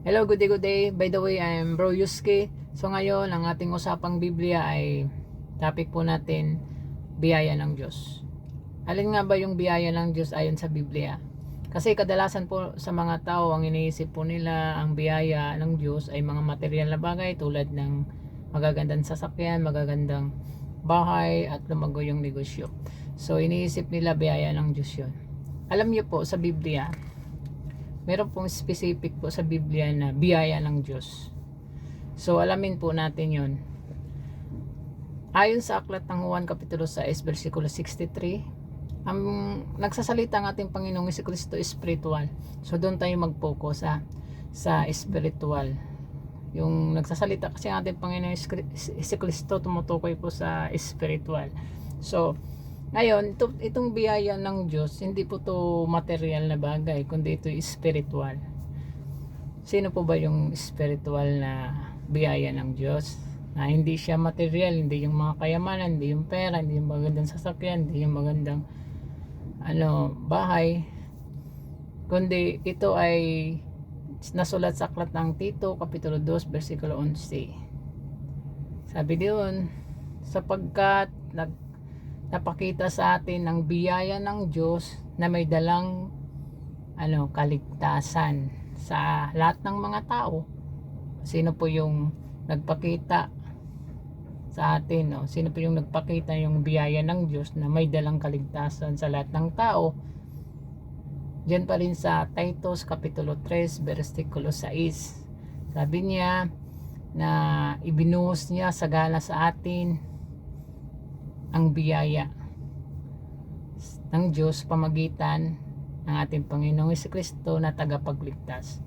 Hello, good day, good day. By the way, I'm Bro Yuski. So ngayon, ang ating usapang Biblia ay topic po natin, biyaya ng Diyos. Alin nga ba yung biyaya ng Diyos ayon sa Biblia? Kasi kadalasan po sa mga tao, ang iniisip po nila, ang biyaya ng Diyos ay mga material na bagay tulad ng magagandang sasakyan, magagandang bahay at lumago yung negosyo. So iniisip nila biyaya ng Diyos yun. Alam niyo po sa Biblia, meron pong specific po sa Biblia na biyaya ng Diyos. So alamin po natin yon. Ayon sa aklat ng Juan Kapitulo 6, versikulo 63, ang nagsasalita ang ating Panginoong Hesus Kristo spiritual. So doon tayo mag-focus sa sa spiritual. Yung nagsasalita kasi ang ating Panginoong Hesus Kristo tumutukoy po sa spiritual. So ngayon, ito, itong biyaya ng Diyos, hindi po to material na bagay, kundi ito spiritual. Sino po ba yung spiritual na biyaya ng Diyos? Na hindi siya material, hindi yung mga kayamanan, hindi yung pera, hindi yung magandang sasakyan, hindi yung magandang ano, bahay. Kundi ito ay nasulat sa aklat ng Tito, Kapitulo 2, versikulo 11. Sabi doon, sapagkat nag napakita sa atin ang biyaya ng Diyos na may dalang ano, kaligtasan sa lahat ng mga tao. Sino po yung nagpakita sa atin, no? Sino po yung nagpakita yung biyaya ng Diyos na may dalang kaligtasan sa lahat ng tao? Diyan pa rin sa Titus Kapitulo 3, versikulo 6. Sabi niya na ibinuhos niya sa gala sa atin ang biyaya ng Diyos pamagitan ng ating Panginoong Kristo na tagapagligtas.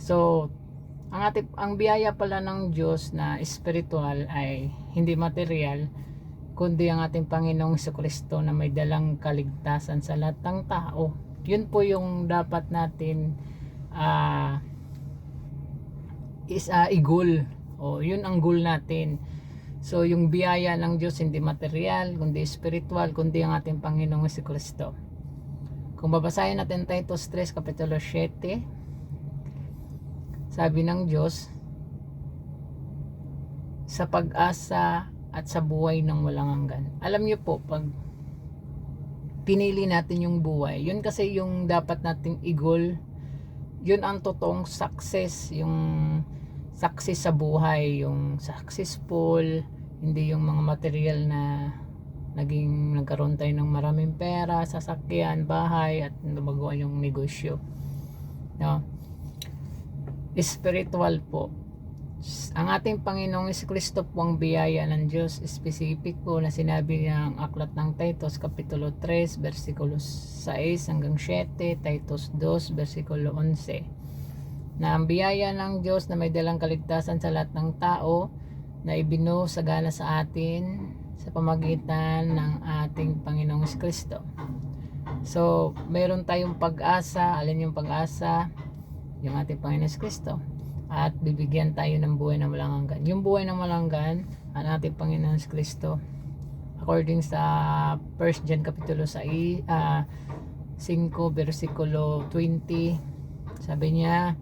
So, ang ating ang biyaya pala ng Diyos na spiritual ay hindi material kundi ang ating Panginoong Kristo na may dalang kaligtasan sa lahat ng tao. Yun po yung dapat natin ah is uh, i-goal. O, yun ang goal natin. So, yung biyaya ng Diyos hindi material, kundi spiritual, kundi ang ating Panginoong si Kristo. Kung babasahin natin Titus 3, Kapitulo 7, sabi ng Diyos, sa pag-asa at sa buhay ng walang hanggan. Alam niyo po, pag pinili natin yung buhay, yun kasi yung dapat nating i-goal, yun ang totoong success, yung success sa buhay, yung successful, hindi yung mga material na naging nagkaroon tayo ng maraming pera, sasakyan, bahay at lumago yung negosyo. No? Spiritual po. Ang ating Panginoong Kristo po ang biyaya ng Diyos specific po na sinabi niya ang aklat ng Titus Kapitulo 3 versikulo 6 hanggang 7 Titus 2 versikulo 11 na ang biyaya ng Diyos na may dalang kaligtasan sa lahat ng tao na ibinuo sa gana sa atin sa pamagitan ng ating Panginoong Kristo. So, meron tayong pag-asa. Alin yung pag-asa? Yung ating Panginoong Kristo. At bibigyan tayo ng buhay na walang hanggan. Yung buhay na walang hanggan, ang ating Panginoong Kristo. According sa 1 John Kapitulo 6, uh, 5 versikulo 20, sabi niya,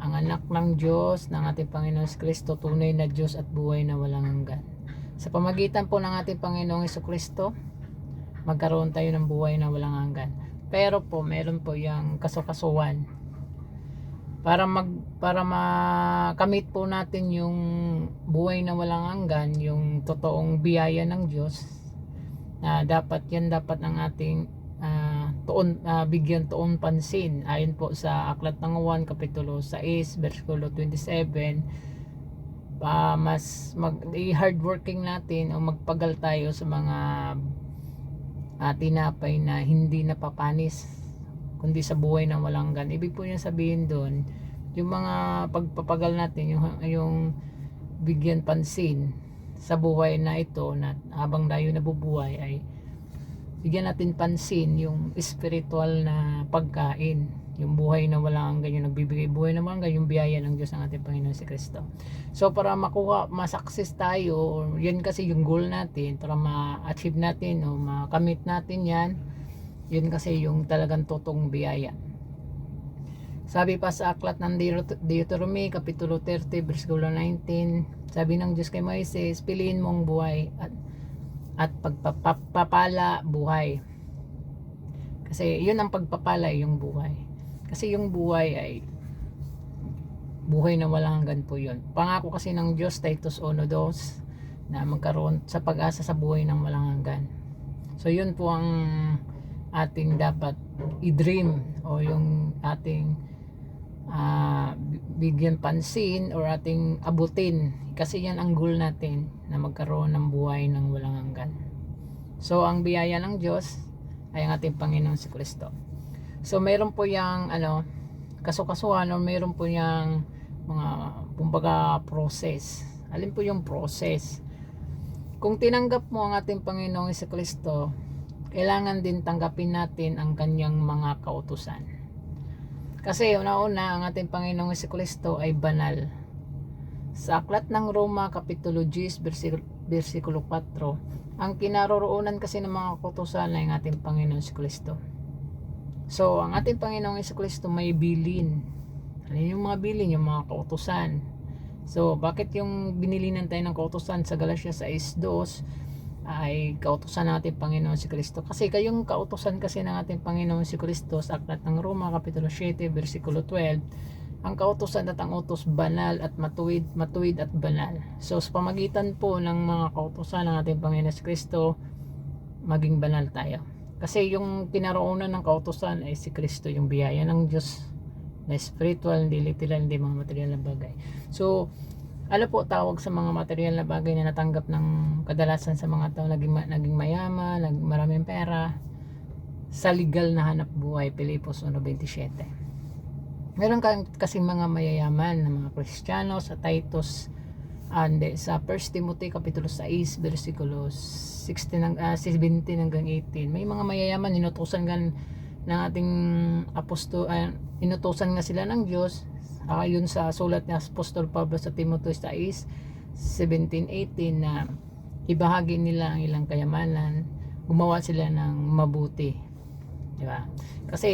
ang anak ng Diyos, ng ating Panginoong Kristo, tunay na Diyos at buhay na walang hanggan. Sa pamagitan po ng ating Panginoong Kristo, magkaroon tayo ng buhay na walang hanggan. Pero po, meron po yung kasukasuan. Para mag para makamit po natin yung buhay na walang hanggan, yung totoong biyaya ng Diyos, na dapat yan dapat ng ating uh, tuon uh, bigyan tuon pansin. Ayon po sa aklat ng 1 kapitulo 6 versikulo 27 uh, mas mag hardworking natin o magpagal tayo sa mga uh, tinapay na hindi napapanis kundi sa buhay ng walang gan. Ibig po niya sabihin doon yung mga pagpapagal natin yung, yung bigyan pansin sa buhay na ito na habang tayo nabubuhay ay bigyan natin pansin yung spiritual na pagkain. Yung buhay na wala ang ganyan nagbibigay buhay na mga yung biyaya ng Diyos ng ating Panginoon si Kristo. So para makuha ma-success tayo yan kasi yung goal natin para ma-achieve natin o makamit natin yan yun kasi yung talagang totong biyaya. Sabi pa sa aklat ng Deut- Deuteronomy, Kapitulo 30, versikulo 19, sabi ng Diyos kay Moises, piliin mong buhay at, at pagpapala buhay. Kasi yun ang pagpapala, yung buhay. Kasi yung buhay ay buhay na walang hanggan po yun. Pangako kasi ng Diyos, Titus 1.2, na magkaroon sa pag-asa sa buhay ng walang hanggan. So yun po ang ating dapat i-dream o yung ating ah, bigyan pansin or ating abutin. Kasi yan ang goal natin na magkaroon ng buhay ng walang hanggan. So ang biyaya ng Diyos ay ang ating Panginoon si Kristo. So meron po yung ano kasukasuhan or meron po yung mga kumbaga process. Alin po yung process? Kung tinanggap mo ang ating Panginoong si Kristo kailangan din tanggapin natin ang kanyang mga kautusan. Kasi una-una, ang ating Panginoong Kristo ay banal. Sa aklat ng Roma, Kapitulo 10, versikulo, versikulo 4, ang kinaroroonan kasi ng mga kautusan ay ang ating Panginoong Kristo. So, ang ating Panginoong Kristo may bilin. Ano yung mga bilin? Yung mga kautusan. So, bakit yung binilinan tayo ng kautusan sa Galatia 6.2 ay kautusan natin Panginoon si Kristo. Kasi kayong kautusan kasi ng ating Panginoon si Kristo sa aklat ng Roma Kapitulo 7 versikulo 12 ang kautusan at ang utos banal at matuwid, matuwid at banal. So sa pamagitan po ng mga kautusan ng ating Panginoon si Kristo maging banal tayo. Kasi yung kinaroonan ng kautusan ay si Kristo, yung biyaya ng Diyos na spiritual, hindi literal, hindi mga material na bagay. So, ano po tawag sa mga material na bagay na natanggap ng kadalasan sa mga tao? Naging, naging mayaman, nag, maraming pera? Sa legal na hanap buhay Pilipos 1.27 meron ka kasi mga mayayaman na mga Kristiyano sa Titus and sa 1 Timothy Kapitulo 6 versikulo 16 ng, ah, 17 hanggang 18 may mga mayayaman inutusan gan ng ating apostol uh, inutusan nga sila ng Diyos ayon sa sulat ni Apostol Pablo sa Timothy 6 17-18 na ibahagi nila ang ilang kayamanan gumawa sila ng mabuti. Di ba? Kasi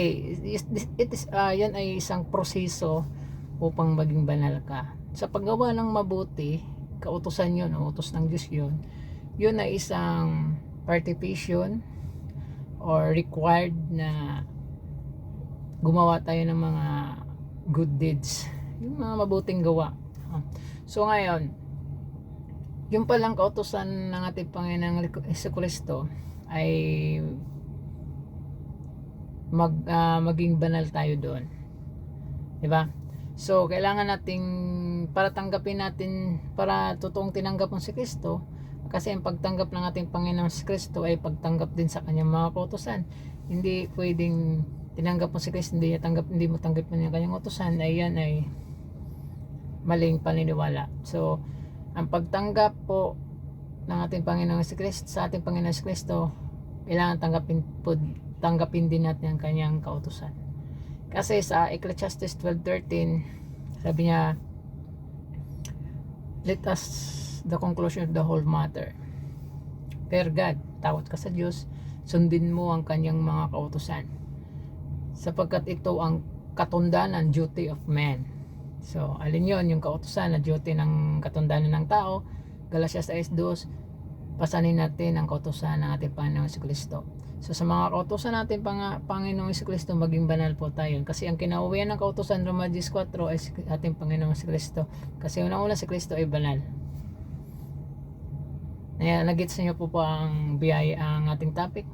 it is, uh, yan ay isang proseso upang maging banal ka. Sa paggawa ng mabuti kautusan yun o utos ng Diyos yun. Yun ay isang participation or required na gumawa tayo ng mga good deeds. Yung mga mabuting gawa. So ngayon yung palang kautosan ng ating Panginoong Hesus Kristo ay mag, uh, maging banal tayo doon. Di ba? So kailangan nating para tanggapin natin para totoong tinanggap mo si Kristo kasi ang pagtanggap ng ating Panginoong si Kristo ay pagtanggap din sa kanyang mga kautosan. Hindi pwedeng tinanggap mo si Kristo, hindi, tanggap, hindi mo tanggap yung kanyang utusan, ay yan ay maling paniniwala. So, ang pagtanggap po ng ating Panginoong si Kristo, sa ating Panginoong si Kristo, kailangan tanggapin, po, tanggapin din natin ang kanyang kautusan. Kasi sa Ecclesiastes 12.13, sabi niya, let us the conclusion of the whole matter. Fear God, tawad ka sa Diyos, sundin mo ang kanyang mga kautusan sapagkat ito ang katundanan duty of man. So, alin yon yung kautusan na duty ng katundanan ng tao. Galatia 6.2 pasanin natin ang kautusan ng ating Panginoong Kristo. So, sa mga kautusan natin pang, Panginoong Kristo, maging banal po tayo. Kasi ang kinauwian ng kautusan Roma 14 ay ating Panginoong Kristo. Kasi unang-una si Kristo ay banal. Kaya, nagits niyo po po ang biyaya ang ating topic.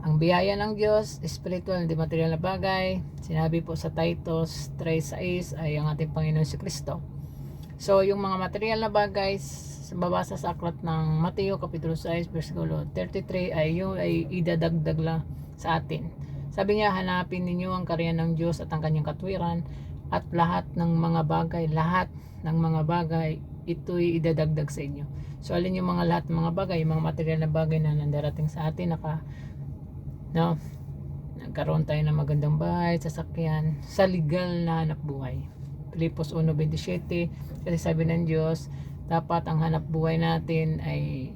Ang biyaya ng Diyos, spiritual, hindi material na bagay. Sinabi po sa Titus 3.6 ay ang ating Panginoon si Kristo. So, yung mga material na bagay, babasa sa aklat ng Mateo Kapitulo 6, versikulo 33, ay yung ay idadagdag lang sa atin. Sabi niya, hanapin ninyo ang karyan ng Diyos at ang kanyang katwiran at lahat ng mga bagay, lahat ng mga bagay, ito'y idadagdag sa inyo. So, alin yung mga lahat ng mga bagay, yung mga material na bagay na nandarating sa atin, naka no nagkaroon tayo ng magandang bahay, sasakyan sa legal na hanap buhay Filipos 1.27 kasi sabi ng Diyos dapat ang hanap buhay natin ay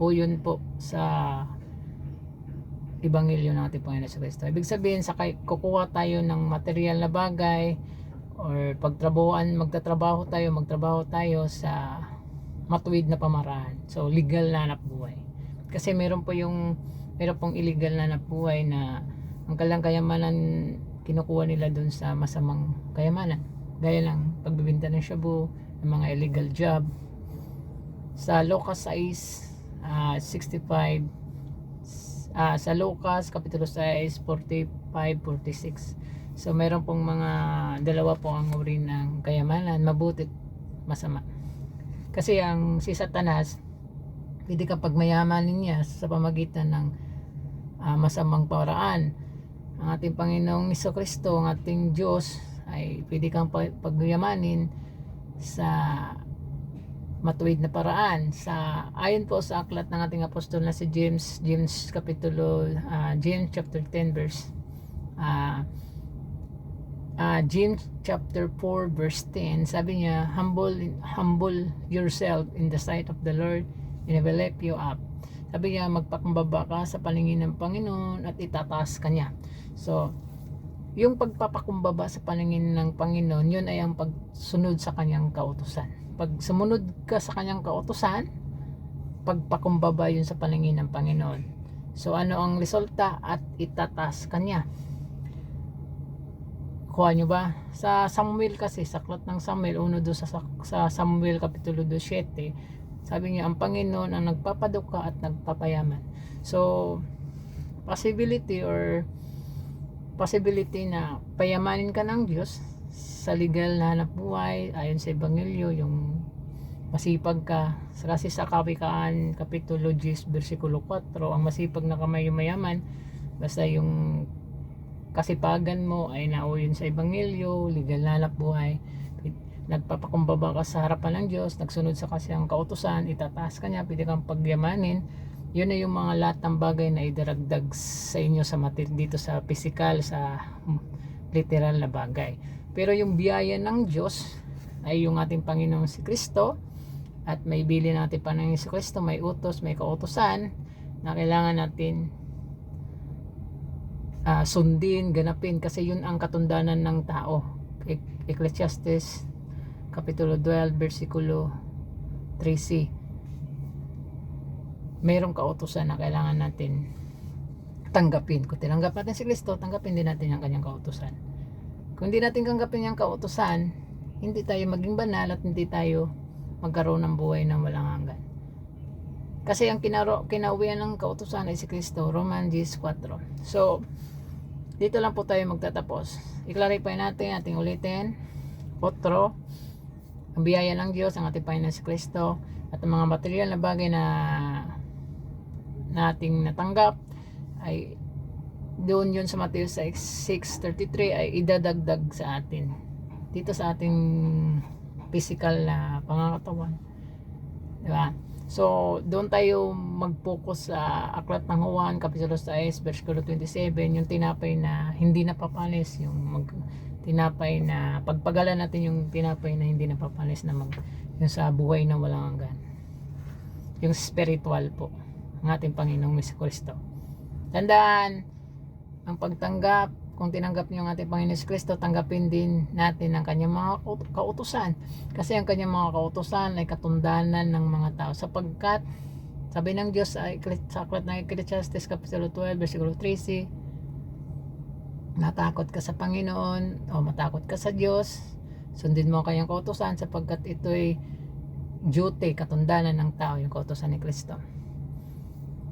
o yun po sa Ebanghelyo ng ating Panginoon sa Kristo. Ibig sabihin, sa kukuha tayo ng material na bagay or pagtrabahoan, magtatrabaho tayo, magtrabaho tayo sa matuwid na pamaraan. So, legal na anak buhay. Kasi meron po yung, meron pong illegal na anak buhay na ang kalang kayamanan kinukuha nila dun sa masamang kayamanan. Gaya lang, pagbibinta ng shabu, ng mga illegal job. Sa Lucas 6, ah, 65, ah, sa Lucas, Kapitulo 6, 45, 46. So, meron pong mga dalawa po ang uri ng kayamanan, mabuti masama. Kasi ang si Satanas, pwede ka pagmayamanin niya sa pamagitan ng ah, masamang paraan. Ang ating Panginoong Iso Kristo, ang ating Diyos, ay pwede kang pa- pagyamanin sa matuwid na paraan sa ayon po sa aklat ng ating apostol na si James James kapitulo ah, James chapter 10 verse ah ah, James chapter 4 verse 10 sabi niya humble humble yourself in the sight of the Lord and He will lift you up sabi niya magpakumbaba ka sa paningin ng Panginoon at itataas ka niya. So yung pagpapakumbaba sa paningin ng Panginoon yun ay ang pagsunod sa kanyang kautusan. Pag sumunod ka sa kanyang kautusan pagpakumbaba yun sa paningin ng Panginoon. So ano ang resulta? At itataas kanya kuha nyo ba? Sa Samuel kasi sa aklat ng Samuel uno do sa, sa Samuel kapitulo 27 sabi niya ang Panginoon ang nagpapaduka at nagpapayaman. So possibility or possibility na payamanin ka ng Diyos sa legal na hanap buhay ayon sa Ebanghelyo yung masipag ka kasi sa Kawikaan Kapitulo 10 versikulo 4 ang masipag na kamay yung mayaman basta yung kasipagan mo ay nauyon sa Ebanghelyo legal na hanap buhay nagpapakumbaba ka sa harapan ng Diyos nagsunod sa kasiyang kautusan itataas ka niya pwede kang pagyamanin yun na yung mga lahat ng bagay na idaragdag sa inyo sa matil dito sa physical sa literal na bagay pero yung biyaya ng Diyos ay yung ating Panginoong si Kristo at may bili natin Panginoong si Kristo, may utos, may kautosan na kailangan natin ah, sundin, ganapin kasi yun ang katundanan ng tao. E- Ecclesiastes Kapitulo 12, versikulo 3c. Mayroong kautosan na kailangan natin tanggapin. Kung tinanggap natin si Kristo, tanggapin din natin ang kanyang kautosan. Kung hindi natin tanggapin yung kautosan, hindi tayo maging banal at hindi tayo magkaroon ng buhay na walang hanggan. Kasi ang kinaro, kinauwian ng kautosan ay si Kristo, Roman 10.4. So, dito lang po tayo magtatapos. I-clarify natin, ating ulitin. Otro, ang biyaya ng Diyos, ang ating Panginoon si Kristo, at ang mga material na bagay na nating natanggap ay doon yun sa Matthew 6.33 ay idadagdag sa atin dito sa ating physical na pangangatawan. Di ba? So doon tayo mag-focus sa aklat ng Juan Kapitulo 6 versikulo 27 yung tinapay na hindi napapalis yung mag, tinapay na pagpagalan natin yung tinapay na hindi napapalis na mag, yung sa buhay na walang hanggan yung spiritual po ng ating Panginoong Mesa Kristo tandaan ang pagtanggap kung tinanggap niyo ang ating Panginoon Kristo, tanggapin din natin ang kanyang mga kaut- kautusan. Kasi ang kanyang mga kautusan ay katundanan ng mga tao. Sapagkat, sabi ng Diyos Ekle- sa aklat ng Ecclesiastes Kapitulo 12, versikulo 13, natakot ka sa Panginoon o matakot ka sa Diyos, sundin mo ang kanyang kautusan sapagkat ito'y duty, katundanan ng tao, yung kautusan ni Kristo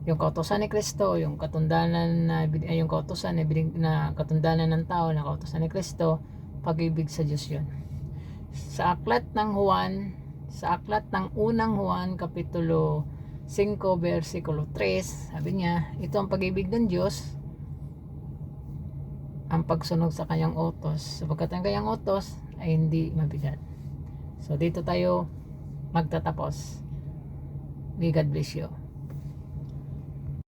yung kautosan ni Kristo, yung katundanan na ay yung kautosan na, na katundanan ng tao na kautosan ni Kristo, pag-ibig sa Diyos 'yon. Sa aklat ng Juan, sa aklat ng unang Juan kapitulo 5 versikulo 3, sabi niya, ito ang pag-ibig ng Diyos ang pagsunog sa kanyang utos. Sapagkat ang kanyang utos ay hindi mabigat. So dito tayo magtatapos. May God bless you.